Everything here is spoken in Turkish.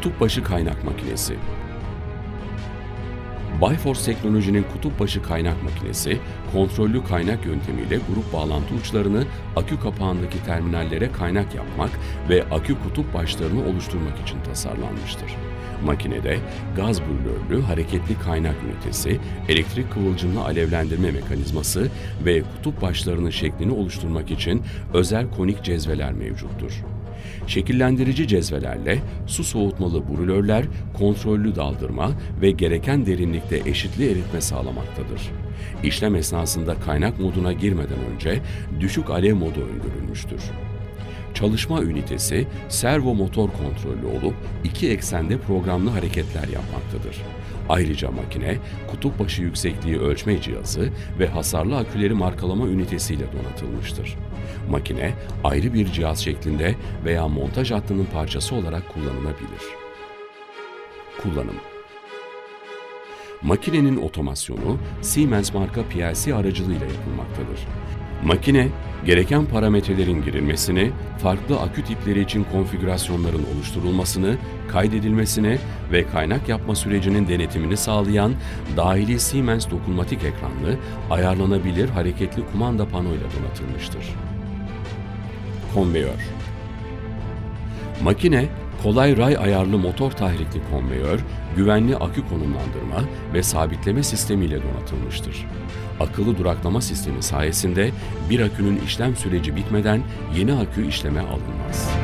Kutupbaşı kaynak makinesi. Bifors Teknoloji'nin kutupbaşı kaynak makinesi, kontrollü kaynak yöntemiyle grup bağlantı uçlarını akü kapağındaki terminallere kaynak yapmak ve akü kutup başlarını oluşturmak için tasarlanmıştır. Makinede gaz brülörlü hareketli kaynak ünitesi, elektrik kıvılcımlı alevlendirme mekanizması ve kutup başlarının şeklini oluşturmak için özel konik cezveler mevcuttur. Şekillendirici cezvelerle su soğutmalı brülörler kontrollü daldırma ve gereken derinlikte eşitli eritme sağlamaktadır. İşlem esnasında kaynak moduna girmeden önce düşük alev modu öngörülmüştür. Çalışma ünitesi servo motor kontrollü olup iki eksende programlı hareketler yapmaktadır. Ayrıca makine kutup başı yüksekliği ölçme cihazı ve hasarlı aküleri markalama ünitesiyle donatılmıştır. Makine ayrı bir cihaz şeklinde veya montaj hattının parçası olarak kullanılabilir. Kullanım Makinenin otomasyonu Siemens marka PLC aracılığıyla yapılmaktadır. Makine, gereken parametrelerin girilmesini, farklı akü tipleri için konfigürasyonların oluşturulmasını, kaydedilmesini ve kaynak yapma sürecinin denetimini sağlayan dahili Siemens dokunmatik ekranlı, ayarlanabilir hareketli kumanda panoyla donatılmıştır. Konveyör Makine, kolay ray ayarlı motor tahrikli konveyör, güvenli akü konumlandırma ve sabitleme sistemiyle donatılmıştır. Akıllı duraklama sistemi sayesinde bir akünün işlem süreci bitmeden yeni akü işleme alınmaz.